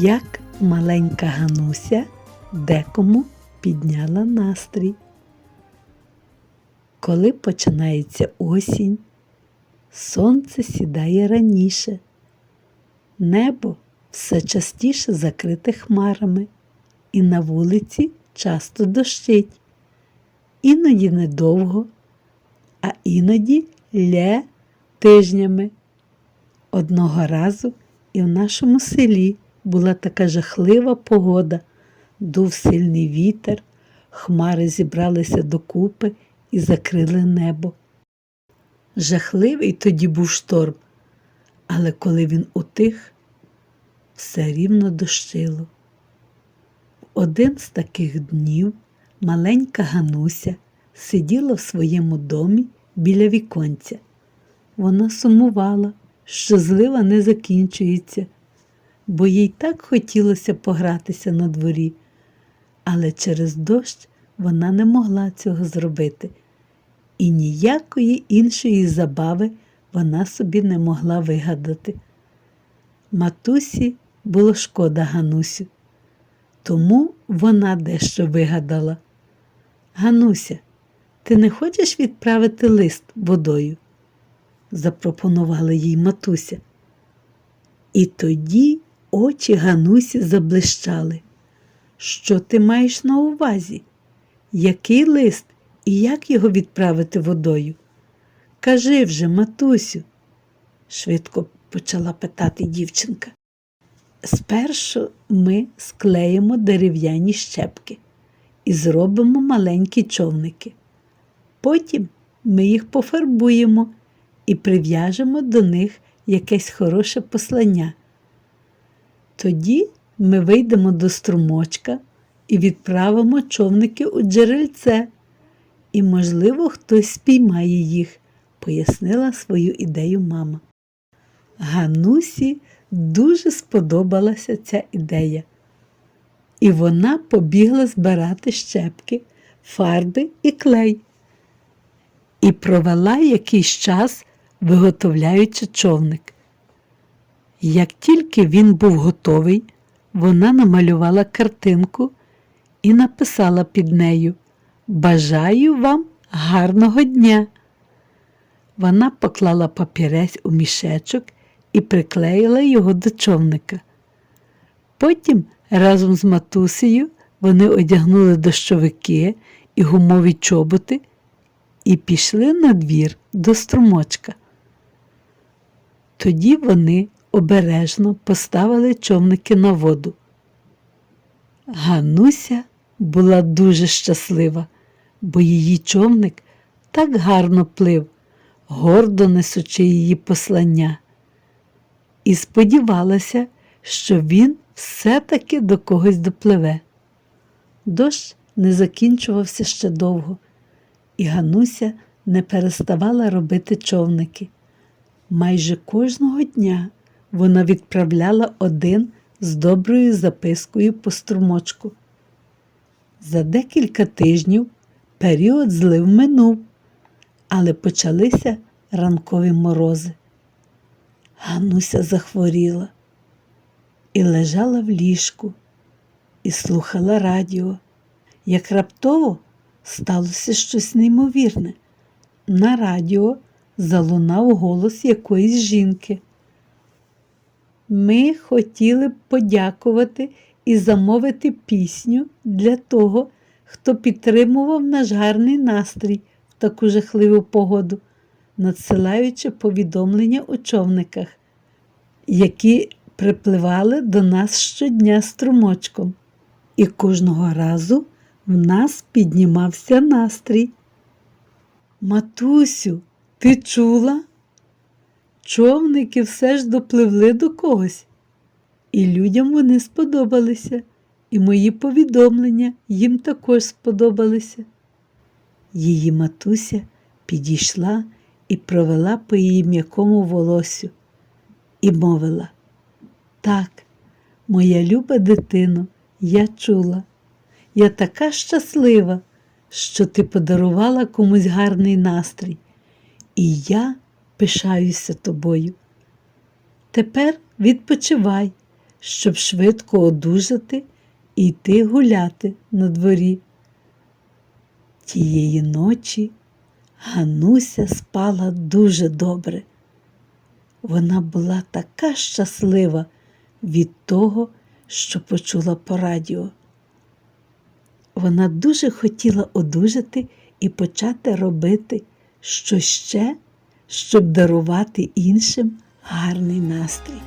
як маленька Гануся декому підняла настрій. Коли починається осінь, сонце сідає раніше, небо все частіше закрите хмарами, і на вулиці часто дощить. Іноді недовго, а іноді лє тижнями. Одного разу і в нашому селі була така жахлива погода, дув сильний вітер, хмари зібралися докупи і закрили небо. Жахливий тоді був шторм, але коли він утих, все рівно дощило. В один з таких днів маленька Гануся сиділа в своєму домі біля віконця. Вона сумувала, що злива не закінчується, бо їй так хотілося погратися на дворі, але через дощ вона не могла цього зробити, і ніякої іншої забави вона собі не могла вигадати. Матусі було шкода Ганусю, тому вона дещо вигадала. Гануся, ти не хочеш відправити лист водою? запропонувала їй матуся. І тоді очі Ганусі заблищали. Що ти маєш на увазі? Який лист і як його відправити водою? Кажи вже, матусю, швидко почала питати дівчинка. Спершу ми склеїмо дерев'яні щепки і зробимо маленькі човники. Потім ми їх пофарбуємо і прив'яжемо до них якесь хороше послання. Тоді ми вийдемо до струмочка і відправимо човники у джерельце, і, можливо, хтось спіймає їх, пояснила свою ідею мама. Ганусі дуже сподобалася ця ідея, і вона побігла збирати щепки, фарби і клей і провела якийсь час, виготовляючи човник. Як тільки він був готовий, вона намалювала картинку і написала під нею Бажаю вам гарного дня. Вона поклала папірець у мішечок і приклеїла його до човника. Потім разом з матусею вони одягнули дощовики і гумові чоботи і пішли на двір до струмочка. Тоді вони обережно поставили човники на воду. Гануся була дуже щаслива, бо її човник так гарно плив, гордо несучи її послання, і сподівалася, що він все-таки до когось допливе. Дощ не закінчувався ще довго, і Гануся не переставала робити човники. Майже кожного дня вона відправляла один з доброю запискою по струмочку. За декілька тижнів період злив минув, але почалися ранкові морози. Гануся захворіла і лежала в ліжку і слухала радіо, як раптово сталося щось неймовірне. На радіо залунав голос якоїсь жінки. Ми хотіли б подякувати і замовити пісню для того, хто підтримував наш гарний настрій в таку жахливу погоду, надсилаючи повідомлення у човниках, які припливали до нас щодня струмочком. І кожного разу в нас піднімався настрій. Матусю, ти чула? Човники все ж допливли до когось, і людям вони сподобалися, і мої повідомлення їм також сподобалися. Її матуся підійшла і провела по її м'якому волосю і мовила так, моя люба дитино, я чула. Я така щаслива, що ти подарувала комусь гарний настрій, і я пишаюся тобою. Тепер відпочивай, щоб швидко одужати і йти гуляти на дворі. Тієї ночі Гануся спала дуже добре. Вона була така щаслива від того, що почула по радіо. Вона дуже хотіла одужати і почати робити щось ще, щоб дарувати іншим гарний настрій.